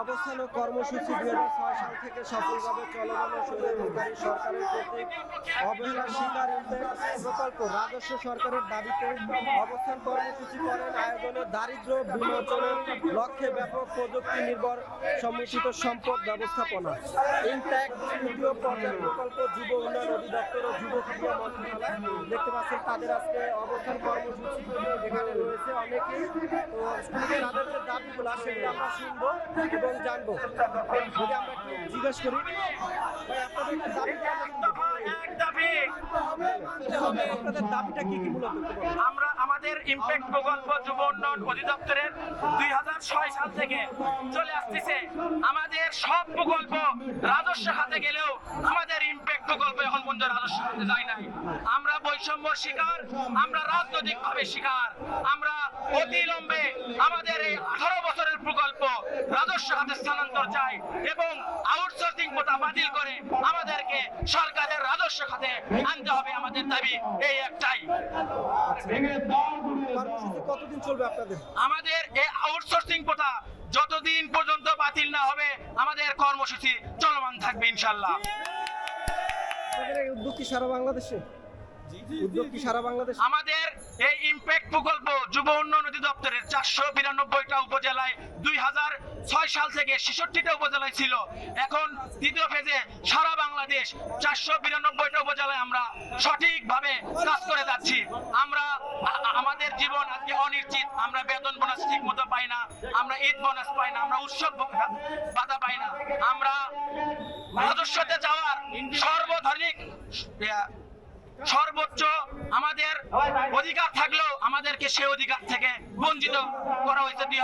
অবস্থান ও কর্মসূচি দুই হাজার ছয় সাল থেকে সফলভাবে চলমান ও স্বৈরাচারী সরকারের কর্তৃক অবহেলার শিকার প্রকল্প রাজস্ব সরকারের দাবিতে অবস্থান কর্মসূচি করেন আয়োজনে দারিদ্র বিমোচনের লক্ষ্যে ব্যাপক প্রযুক্তি নির্ভর সমৃদ্ধ সম্পদ ব্যবস্থাপনা ইম্প্যাক্ট তৃতীয় পর্যায় প্রকল্প যুব উন্নয়ন অধিদপ্তর ও যুব ক্রীড়া মন্ত্রণালয়। দেখতে পাচ্ছেন তাদের আজকে অবস্থান কর্মসূচি এখানে রয়েছে। অনেকেই, তো তাদের যে দাবিগুলো সেগুলো আমরা শুনব এবং জানব। যদি আমরা একটু জিজ্ঞেস করি। ভাই, আপনাদের দাবিটা এক দাবি আপনাদের দাবিটা কি কি মূলত? আমরা আমাদের ইমপ্যাক্ট প্রকল্প যুব উন্নয়ন অধিদপ্তরের দুই হাজার ছয় সাল থেকে চলে আসতেছে। আমাদের সব প্রকল্প রাজস্ব হাতে গেলেও আমাদের ইমপ্যাক্ট প্রকল্প এখন পর্যন্ত রাজস্ব হাতে যায় নাই। আমরা বৈষম্য শিকার, আমরা রাজনৈতিক ভাবে শিকার। আমরা অতিলম্বে আমাদের এই আঠারো বছরের প্রকল্প রাজস্ব হাতে স্থানান্তর চাই এবং আউটসোর্সিং কোটা বাতিল করে আমাদেরকে সরকারের রাজস্ব খাতে আনতে হবে আমাদের দাবি, এই একটাই। কতদিন চলবে আপনাদের আমাদের এই আউটসোর্সিং কোটা যতদিন পর্যন্ত বাতিল না হবে, আমাদের কর্মসূচি চলমান থাকবে ইনশাল্লাহ উদ্যোগ কি সারা বাংলাদেশে। উদ্যোগ কি সারা বাংলাদেশে? আমাদের এই ইমপ্যাক্ট প্রকল্প যুব উন্নয়ন অধিদপ্তরের চারশো বিরানব্বইটা উপজেলায় দুই হাজার ছয় সাল থেকে ছেষট্টিটা উপজেলায় ছিল। এখন দ্বিতীয় ফেজে সারা বাংলাদেশ চারশো বিরানব্বইটা উপজেলায় আমরা সঠিকভাবে কাজ করে যাচ্ছি। আমরা আমাদের জীবন আজকে অনিশ্চিত। আমরা বেতন বোনাস ঠিক মতো পাই না, আমরা ঈদ বোনাস পাই না, আমরা উৎসব বাধা পাই না। আমরা রাজস্বতে যাওয়ার সর্বধনিক সর্বোচ্চ আমাদের অধিকার থাকলেও আমাদেরকে সে অধিকার থেকে বঞ্চিত করা হয়েছে দুই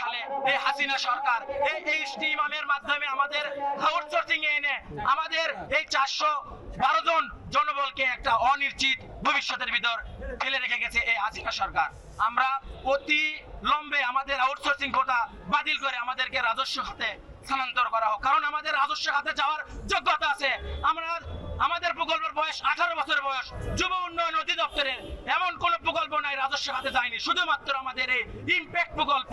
সালে। এই হাসিনা সরকার, এই এই স্টিমামের মাধ্যমে আমাদের আউটসোর্সিং এ এনে আমাদের এই চারশো বারো জন জনবলকে একটা অনিশ্চিত ভবিষ্যতের ভিতর ফেলে রেখে গেছে এই হাসিনা সরকার। আমরা অতি লম্বে আমাদের আউটসোর্সিং কোটা বাতিল করে আমাদেরকে রাজস্ব খাতে স্থানান্তর করা হোক। কারণ আমাদের রাজস্ব খাতে যাওয়ার যোগ্যতা আছে। আমরা আমাদের প্রকল্পের বয়স আঠারো বছর বয়স। যুব উন্নয়ন অধিদপ্তরের এমন কোন প্রকল্প নাই রাজস্ব খাতে যায়নি। শুধুমাত্র আমাদের এই ইম্প্যাক্ট প্রকল্প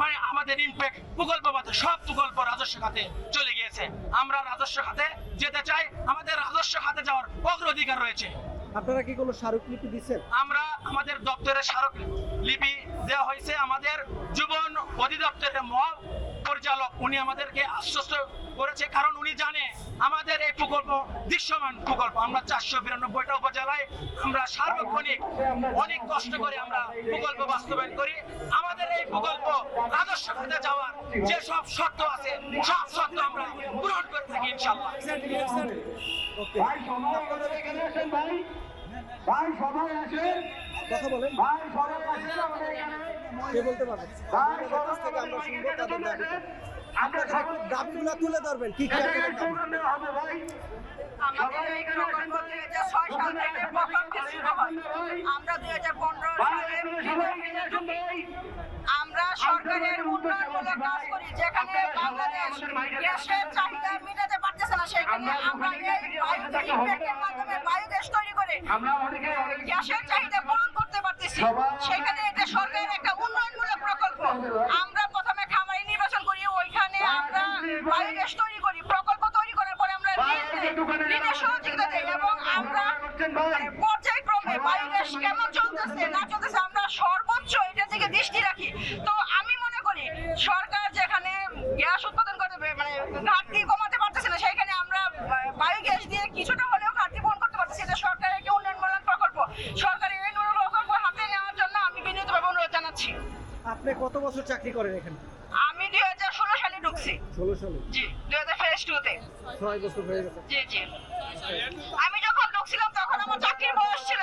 মানে আমাদের ইমপ্যাক্ট প্রকল্প বাদে সব প্রকল্প রাজস্ব খাতে চলে গিয়েছে। আমরা রাজস্ব খাতে যেতে চাই আমাদের রাজস্ব খাতে যাওয়ার অগ্রাধিকার রয়েছে। আপনারা কি কোনো স্মারকলিপি দিচ্ছেন? আমরা আমাদের দপ্তরের স্মারক লিপি দেওয়া হয়েছে। আমাদের যুবন অধিদপ্তরের মহা পরিচালক উনি আমাদেরকে আশ্বস্ত করেছে কারণ উনি জানে আমাদের এই প্রকল্প দৃশ্যমান প্রকল্প। আমরা চারশো বিরানব্বইটা উপজেলায় আমরা সার্বক্ষণিক অনেক কষ্ট করে আমরা প্রকল্প বাস্তবায়ন করি। আমাদের এই প্রকল্প রাজস্ব খাতে যাওয়ার যে সব শর্ত আছে সব শর্ত আমরা পূরণ করে থাকি ইনশাল্লাহ ভাই সবাই আসেন কথা বলেন। ভাই সবাই আসেন আমাদের এখানে। কে বলতে পারবেন ভাই সবাই থেকে আমরা শুনব তাদের দাবিটা আমরা দাবিগুলো তুলে ধরবেন কি কি আপনাদের দাবি? প্রোগ্রাম দেওয়া হবে ভাই। আমাদের এই প্রকল্প দুই হাজার ছয় সাল থেকে প্রকল্পটি শুরু হয় আমরা দুই হাজার পনেরো সালে আপনারা আমরা সরকারের উন্নয়নমূলক কাজ করি যেখানে বাংলাদেশ গ্যাসের চাহিদা মেটাতে পারতেছে না সেখানে। আমরা এই বায়ু ইম্প্যাক্টের মাধ্যমে বায়োগ্যাস তৈরি করে আমরা গ্যাসের চাহিদা পূরণ করতে পারতেছি। সেখানে এটা সরকারের একটা উন্নয়নমূলক প্রকল্প। মানে পর্যায়ক্রমে বায়োগ্যাস কেমন চলতেছে না চলতেছে আমরা সর্বোচ্চ এটার দিকে দৃষ্টি রাখি। তো আমি মনে করি সরকার যেখানে গ্যাস উৎপাদন করতে পারে, মানে ঘাটতি কমাতে পারতেছে না সেখানে আমরা বায়োগ্যাস দিয়ে কিছুটা হলেও ঘাটতি পূরণ করতে পারতেছি। এটা সরকারের একটি উন্নয়নমূলক প্রকল্প। সরকারের এই উন্নয়ন প্রকল্প হাতে নেওয়ার জন্য আমি বিনীতভাবে অনুরোধ জানাচ্ছি। আপনি কত বছর চাকরি করেন এখানে? জি দুই হাজার ফেস টুতে জি জি। আমি যখন ঢুকছিলাম তখন আমার চাকরির বয়স ছিল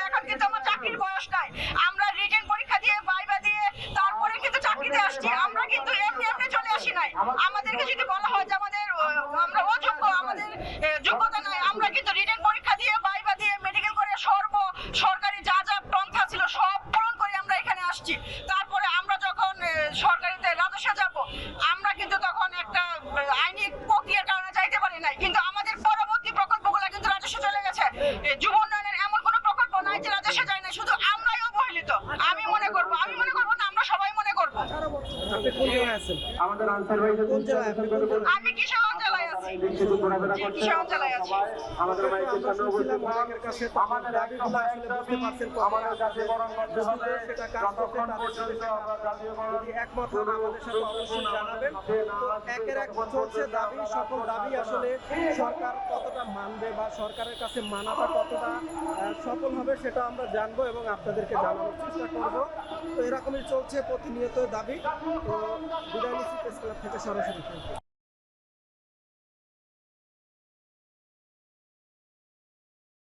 আমাদের আনসার ভাই কোন কি আপনি আমাদের সামনে উপস্থিত আমাদের আমাদের বরণ করতে হবে। যতক্ষণ পর্যন্ত আমরা জাতীয় আমাদের সাথে অবশ্যই জানাবেন একের এক দাবি সকল দাবি আসলে সরকার কতটা মানবে বা সরকারের কাছে মানাটা কতটা সফল হবে সেটা আমরা জানব এবং আপনাদেরকে জানানোর চেষ্টা করব। তো এরকমই চলছে প্রতিনিয়ত দাবি। তো বিদায় নিচ্ছি প্রেস ক্লাব থেকে সরাসরি।